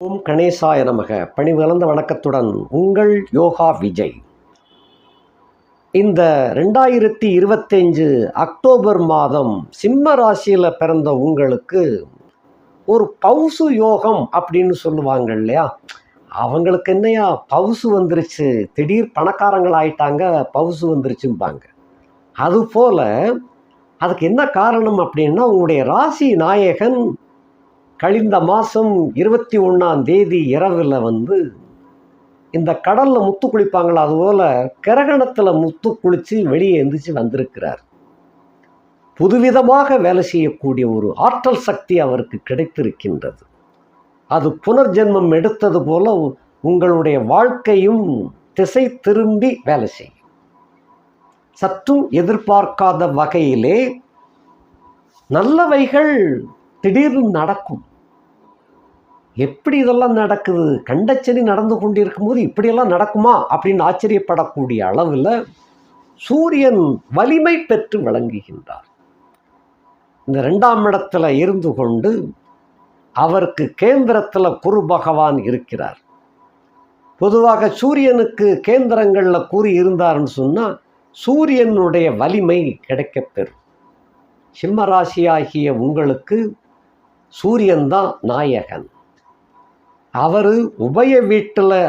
ஓம் கணேசாய நமக. பணிவளர்ந்த வணக்கத்துடன் உங்கள் யோகா விஜய். இந்த ரெண்டாயிரத்தி இருபத்தஞ்சு அக்டோபர் மாதம் சிம்ம ராசியில் பிறந்த உங்களுக்கு ஒரு பவுசு யோகம் அப்படின்னு சொல்லுவாங்க இல்லையா? அவங்களுக்கு என்னையா? பவுசு வந்துருச்சு. திடீர் பணக்காரங்கள் ஆயிட்டாங்க பவுசு வந்துருச்சும்பாங்க. அதுபோல் அதுக்கு என்ன காரணம் அப்படின்னா உங்களுடைய ராசி நாயகன் கழிந்த மாதம் இருபத்தி ஒன்றாம் தேதி இரவில் வந்து இந்த கடலில் முத்து குளிப்பாங்களா? அதுபோல் கிரகணத்தில் முத்து குளித்து வெளியே எந்திரிச்சு வந்திருக்கிறார். புதுவிதமாக வேலை செய்யக்கூடிய ஒரு ஆற்றல் சக்தி அவருக்கு கிடைத்திருக்கின்றது. அது புனர்ஜென்மம் எடுத்தது போல உங்களுடைய வாழ்க்கையும் திசை திரும்பி வேலை செய்யும். சற்றும் எதிர்பார்க்காத வகையிலே நல்லவைகள் திடீர்னு நடக்கும். எப்படி இதெல்லாம் நடக்குது? கண்டச்சனி நடந்து கொண்டிருக்கும் போது இப்படியெல்லாம் நடக்குமா? அப்படின்னு ஆச்சரியப்படக்கூடிய அளவில் சூரியன் வலிமை பெற்று விளங்குகின்றார். இந்த ரெண்டாம் இடத்துல இருந்து கொண்டு அவருக்கு கேந்திரத்தில் குரு பகவான் இருக்கிறார். பொதுவாக சூரியனுக்கு கேந்திரங்களில் கூறி இருந்தாருன்னு சொன்னால் சூரியனுடைய வலிமை கிடைக்கப்பெறும் சிம்மராசியாகிய உங்களுக்கு சூரியன்தான் நாயகன். அவர் உபய வீட்டில்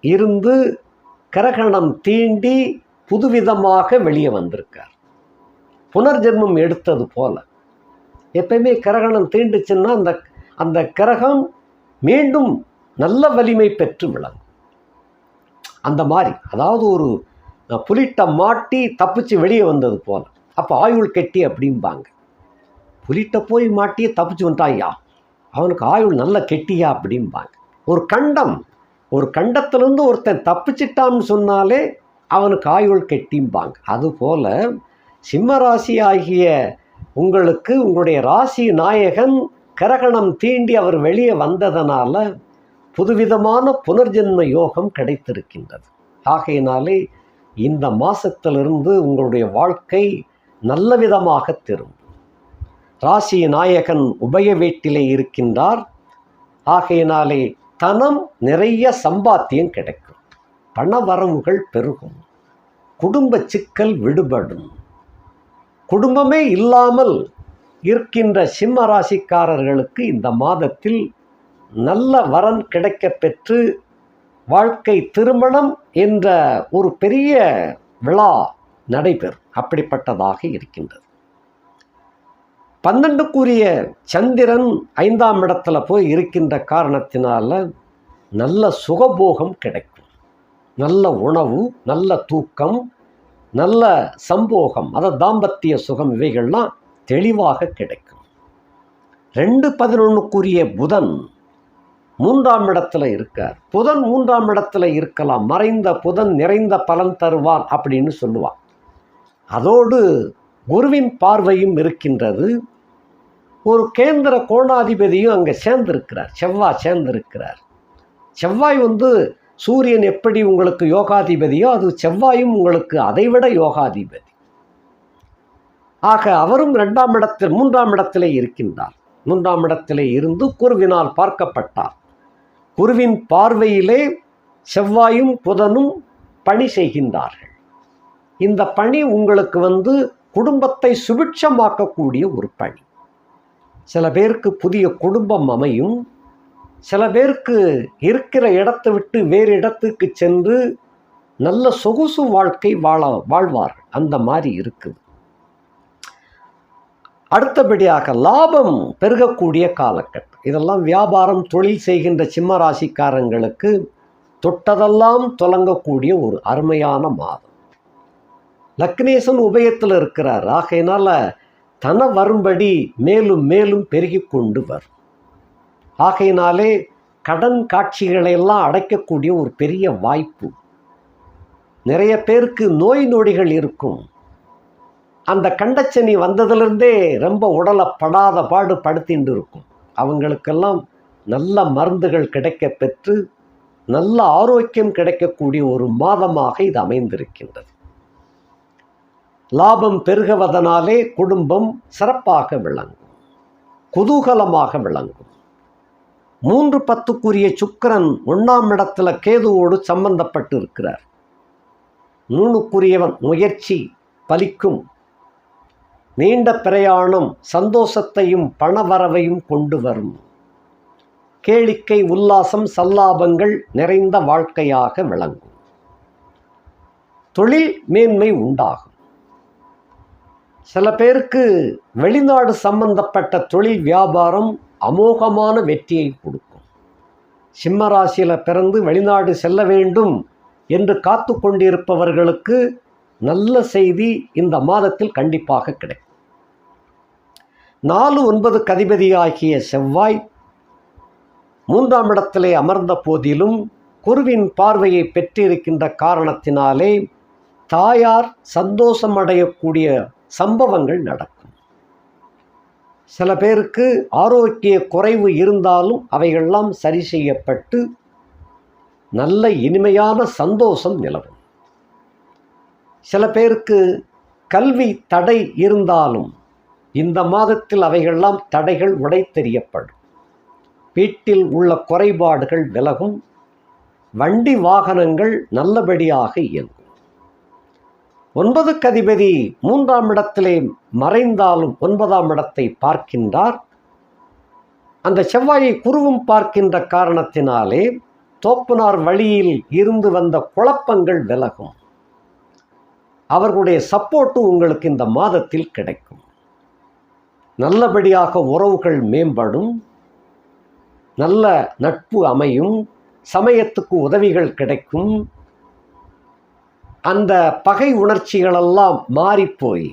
இருந்து கிரகணம் தீண்டி புதுவிதமாக வெளியே வந்திருக்கார். புனர்ஜென்மம் எடுத்தது போல. எப்பயுமே கிரகணம் தீண்டுச்சுன்னா அந்த அந்த கிரகம் மீண்டும் நல்ல வலிமை பெற்று விளங்கும். அந்த மாதிரி அதாவது ஒரு புலிட்டை மாட்டி தப்பிச்சு வெளியே வந்தது போல. அப்போ ஆயுள் கெட்டி அப்படிம்பாங்க. புலிட்ட போய் மாட்டி தப்பிச்சு வந்துட்டாயா? அவனுக்கு ஆயுள் நல்ல கெட்டியா அப்படிம்பாங்க. ஒரு கண்டம் ஒரு கண்டத்திலிருந்து ஒருத்தன் தப்பிச்சிட்டான்னு சொன்னாலே அவனுக்கு ஆயுள் கெட்டிம்பாங்க. அதுபோல் சிம்ம ராசி ஆகிய உங்களுக்கு உங்களுடைய ராசி நாயகன் கரகணம் தீண்டி அவர் வெளியே வந்ததனால புதுவிதமான புனர்ஜென்ம யோகம் கிடைத்திருக்கின்றது. ஆகையினாலே இந்த மாசத்திலிருந்து உங்களுடைய வாழ்க்கை நல்ல விதமாக திரும்பும். ராசி நாயகன் உபய வீட்டிலே இருக்கின்றார். ஆகையினாலே தனம் நிறைய சம்பாத்தியம் கிடைக்கும். பண வரவுகள் பெருகும். குடும்ப சிக்கல் விடுபடும். குடும்பமே இல்லாமல் இருக்கின்ற சிம்ம ராசிக்காரர்களுக்கு இந்த மாதத்தில் நல்ல வரன் கிடைக்கப் பெற்று வாழ்க்கை திருமணம் என்ற ஒரு பெரிய விழா நடைபெறும். அப்படிப்பட்டதாக இருக்கின்றது. பன்னெண்டுக்குரிய சந்திரன் ஐந்தாம் இடத்துல போய் இருக்கின்ற காரணத்தினால நல்ல சுகபோகம் கிடைக்கும். நல்ல உணவு நல்ல தூக்கம் நல்ல சம்போகம் அதாவது தாம்பத்திய சுகம் இவைகள்லாம் தெளிவாக கிடைக்கும். ரெண்டு பதினொன்றுக்குரிய புதன் மூன்றாம் இடத்துல இருக்கார். புதன் மூன்றாம் இடத்துல இருக்கலாம். மறைந்த புதன் நிறைந்த பலன் தருவான் அப்படின்னு சொல்லுவான் அதோடு குருவின் பார்வையும் இருக்கின்றது. ஒரு கேந்திர கோணாதிபதியும் அங்கே சேர்ந்திருக்கிறார். செவ்வாய் சேர்ந்திருக்கிறார். செவ்வாய் வந்து சூரியன் எப்படி உங்களுக்கு யோகாதிபதியோ அது செவ்வாயும் உங்களுக்கு அதைவிட யோகாதிபதி. ஆக அவரும் ரெண்டாம் இடத்தில் மூன்றாம் இடத்திலே இருக்கின்றார். மூன்றாம் இடத்திலே இருந்து குருவினால் பார்க்கப்பட்டார். குருவின் பார்வையிலே செவ்வாயும் புதனும் பணி செய்கின்றார்கள். இந்த பணி உங்களுக்கு வந்து குடும்பத்தை சுபிட்சமாக்கக்கூடிய ஒரு பணி. சில பேருக்கு புதிய குடும்பம் அமையும். சில பேருக்கு இருக்கிற இடத்தை விட்டு வேறு இடத்துக்கு சென்று நல்ல சொகுசு வாழ்க்கை வாழ வாழ்வார் அந்த மாதிரி இருக்குது. அடுத்தபடியாக லாபம் பெருகக்கூடிய காலகட்டம். இதெல்லாம் வியாபாரம் தொழில் செய்கின்ற சிம்ம ராசிக்காரங்களுக்கு தொட்டதெல்லாம் தொடங்கக்கூடிய ஒரு அருமையான மாதம். லக்னேசன் உபயத்தில் இருக்கிறார். ஆகையினால தன வரும்படி மேலும் மேலும் பெருகி கொண்டு வரும். ஆகையினாலே கடன் காட்சிகளை எல்லாம் அடைக்கக்கூடிய ஒரு பெரிய வாய்ப்பு. நிறைய பேருக்கு நோய் நொடிகள் இருக்கும். அந்த கண்டச்சனி வந்ததுலேருந்தே ரொம்ப உடலை படாத பாடு படுத்திட்டு இருக்கும். அவங்களுக்கெல்லாம் நல்ல மருந்துகள் கிடைக்க பெற்று நல்ல ஆரோக்கியம் கிடைக்கக்கூடிய ஒரு மாதமாக இது அமைந்திருக்கின்றது. லாபம் பெருகுவதனாலே குடும்பம் சிறப்பாக விளங்கும். குதூகலமாக விளங்கும். மூன்று பத்துக்குரிய சுக்கரன் ஒன்றாம் இடத்துல கேதுவோடு சம்பந்தப்பட்டு இருக்கிறார் மூணுக்குரியவன் முயற்சி பலிக்கும். நீண்ட பிரயாணம் சந்தோஷத்தையும் பணவரவையும் கொண்டு வரும். கேளிக்கை உல்லாசம் சல்லாபங்கள் நிறைந்த வாழ்க்கையாக விளங்கும். தொழில் மேன்மை உண்டாகும். சில பேருக்கு வெளிநாடு சம்பந்தப்பட்ட தொழில் வியாபாரம் அமோகமான வெற்றியை கொடுக்கும். சிம்ம ராசியில் பிறந்து வெளிநாடு செல்ல வேண்டும் என்று காத்து கொண்டிருப்பவர்களுக்கு நல்ல செய்தி இந்த மாதத்தில் கண்டிப்பாக கிடைக்கும். நாலு ஒன்பது கதிபதியாகிய செவ்வாய் மூன்றாம் இடத்திலே அமர்ந்த போதிலும் குருவின் பார்வையை பெற்றிருக்கின்ற காரணத்தினாலே தாயார் சந்தோஷம் அடையக்கூடிய சம்பவங்கள் நடக்கும். சில பேருக்கு ஆரோக்கிய குறைவு இருந்தாலும் அவைகள்லாம் சரி செய்யப்பட்டு நல்ல இனிமையான சந்தோஷம் நிலவும். சில பேருக்கு கல்வி தடை இருந்தாலும் இந்த மாதத்தில் அவைகள்லாம் தடைகள் உடைத்தெறியப்படும். வீட்டில் உள்ள குறைபாடுகள் விலகும். வண்டி வாகனங்கள் நல்லபடியாக இயங்கும். ஒன்பது கதிபதி மூன்றாம் இடத்திலே மறைந்தாலும் ஒன்பதாம் இடத்தை பார்க்கின்றார். அந்த செவ்வாயை குருவும் பார்க்கின்ற காரணத்தினாலே தோப்பனார் வழியில் இருந்து வந்த குழப்பங்கள் விலகும். அவர்களுடைய சப்போர்ட்டு உங்களுக்கு இந்த மாதத்தில் கிடைக்கும். நல்லபடியாக உறவுகள் மேம்படும். நல்ல நட்பு அமையும். சமயத்துக்கு உதவிகள் கிடைக்கும். அந்த பகை உணர்ச்சிகளெல்லாம் மாறிப்போய்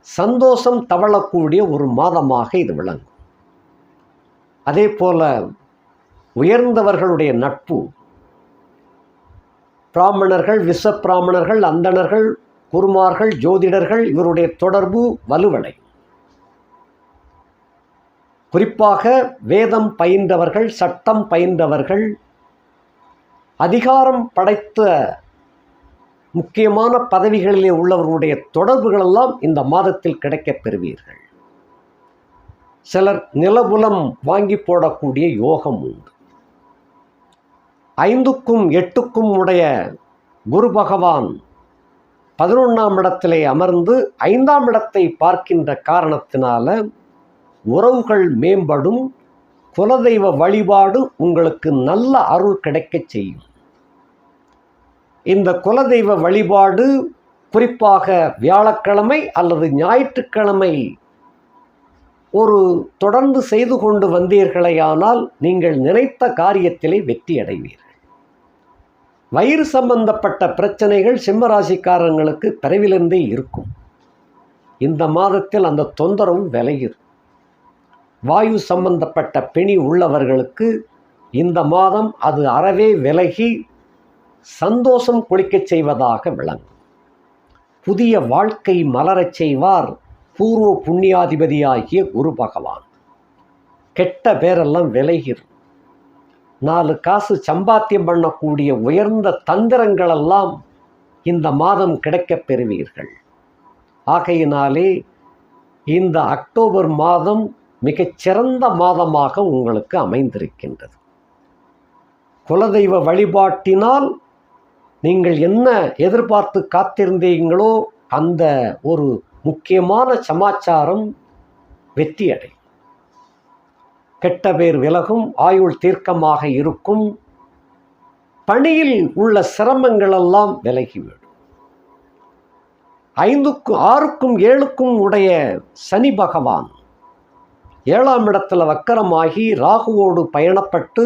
சந்தோஷம் தவழக்கூடிய ஒரு மாதமாக இது விளங்கும். அதே போல உயர்ந்தவர்களுடைய நட்பு. பிராமணர்கள் விச பிராமணர்கள் அந்தணர்கள் குருமார்கள் ஜோதிடர்கள் இவருடைய தொடர்பு வலுவடை. குறிப்பாக வேதம் பயின்றவர்கள் சட்டம் பயின்றவர்கள் அதிகாரம் படைத்த முக்கியமான பதவிகளிலே உள்ளவர்களுடைய தொடர்புகளெல்லாம் இந்த மாதத்தில் கிடைக்கப் பெறுவீர்கள். சிலர் நிலபுலம் வாங்கி போடக்கூடிய யோகம் உண்டு. ஐந்துக்கும் எட்டுக்கும் உடைய குரு பகவான் பதினொன்றாம் இடத்திலே அமர்ந்து ஐந்தாம் இடத்தை பார்க்கின்ற காரணத்தினால உறவுகள் மேம்படும் குலதெய்வ வழிபாடு உங்களுக்கு நல்ல அருள் கிடைக்கச் செய்யும். இந்த குலதெய்வ வழிபாடு குறிப்பாக வியாழக்கிழமை அல்லது ஞாயிற்றுக்கிழமை ஒரு தொடர்ந்து செய்து கொண்டு வந்தீர்களேயானால் நீங்கள் நினைத்த காரியத்திலே வெற்றி அடைவீர்கள். வயிறு சம்பந்தப்பட்ட பிரச்சனைகள் சிம்மராசிக்காரங்களுக்கு பிறவிலிருந்தே இருக்கும். இந்த மாதத்தில் அந்த தொந்தரவும் விலகிடும் வாயு சம்பந்தப்பட்ட பிணி உள்ளவர்களுக்கு இந்த மாதம் அது அறவே விலகி சந்தோஷம் குளிக்கச் செய்வதாக விளங்கும். புதிய வாழ்க்கை மலரச் செய்வார் பூர்வ புண்ணியாதிபதியாகிய குரு பகவான். கெட்ட பேரெல்லாம் விலகிரும். நாலு காசு சம்பாத்தியம் பண்ணக்கூடிய உயர்ந்த தந்திரங்களெல்லாம் இந்த மாதம் கிடைக்கப் பெறுவீர்கள். ஆகையினாலே இந்த அக்டோபர் மாதம் மிகச்சிறந்த மாதமாக உங்களுக்கு அமைந்திருக்கின்றது. குலதெய்வ வழிபாட்டினால் நீங்கள் என்ன எதிர்பார்த்து காத்திருந்தீங்களோ அந்த ஒரு முக்கியமான சமாச்சாரம் வெற்றி அடையும் கெட்ட பேர் விலகும் ஆயுள் தீர்க்கமாக இருக்கும் பணியில் உள்ள சிரமங்களெல்லாம் விலகிவிடும். ஐந்துக்கும் ஆறுக்கும் ஏழுக்கும் உடைய சனி பகவான் ஏழாம் இடத்துல வக்கரமாகி ராகுவோடு பயணப்பட்டு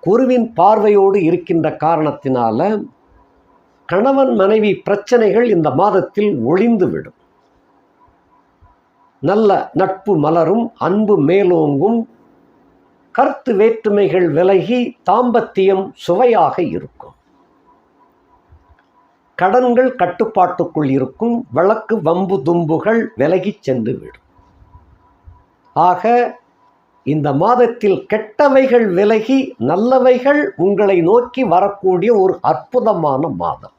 குருவின் பார்வையோடு இருக்கின்ற காரணத்தினால கணவன் மனைவி பிரச்சனைகள் இந்த மாதத்தில் ஒளிந்துவிடும் நல்ல நட்பு மலரும் அன்பு மேலோங்கும் கருத்து வேற்றுமைகள் விலகி தாம்பத்தியம் சுவையாக இருக்கும். கடன்கள் கட்டுப்பாட்டுக்குள் இருக்கும் வழக்கு வம்பு தும்புகள் விலகிச் சென்று விடும் ஆக இந்த மாதத்தில் கெட்டவைகள் விலகி நல்லவைகள் உங்களை நோக்கி வரக்கூடிய ஒரு அற்புதமான மாதம்.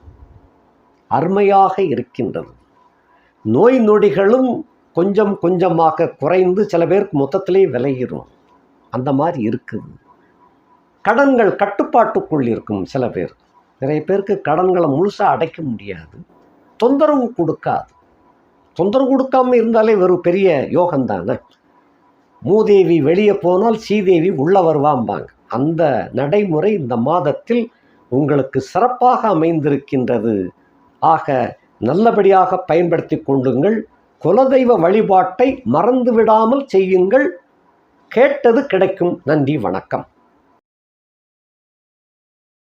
அருமையாக இருக்கின்றது. நோய் நொடிகளும் கொஞ்சம் கொஞ்சமாக குறைந்து சில பேருக்கு மொத்தத்திலே விளையிடும் அந்த மாதிரி இருக்குது. கடன்கள் கட்டுப்பாட்டுக்குள் இருக்கும் சில பேர். நிறைய பேருக்கு கடன்களை முழுசாக அடைக்க முடியாது. தொந்தரவு கொடுக்காது. தொந்தரவு கொடுக்காமல் இருந்தாலே வெறும் பெரிய யோகம் தானே மூதேவி வெளியே போனால் சீதேவி உள்ளே வருவாம்பாங்க. அந்த நடைமுறை இந்த மாதத்தில் உங்களுக்கு சிறப்பாக அமைந்திருக்கின்றது. ஆக நல்லபடியாக பயன்படுத்தி கொள்ளுங்கள். குலதெய்வ வழிபாட்டை மறந்து விடாமல் செய்யுங்கள். கேட்டது கிடைக்கும். நன்றி வணக்கம்.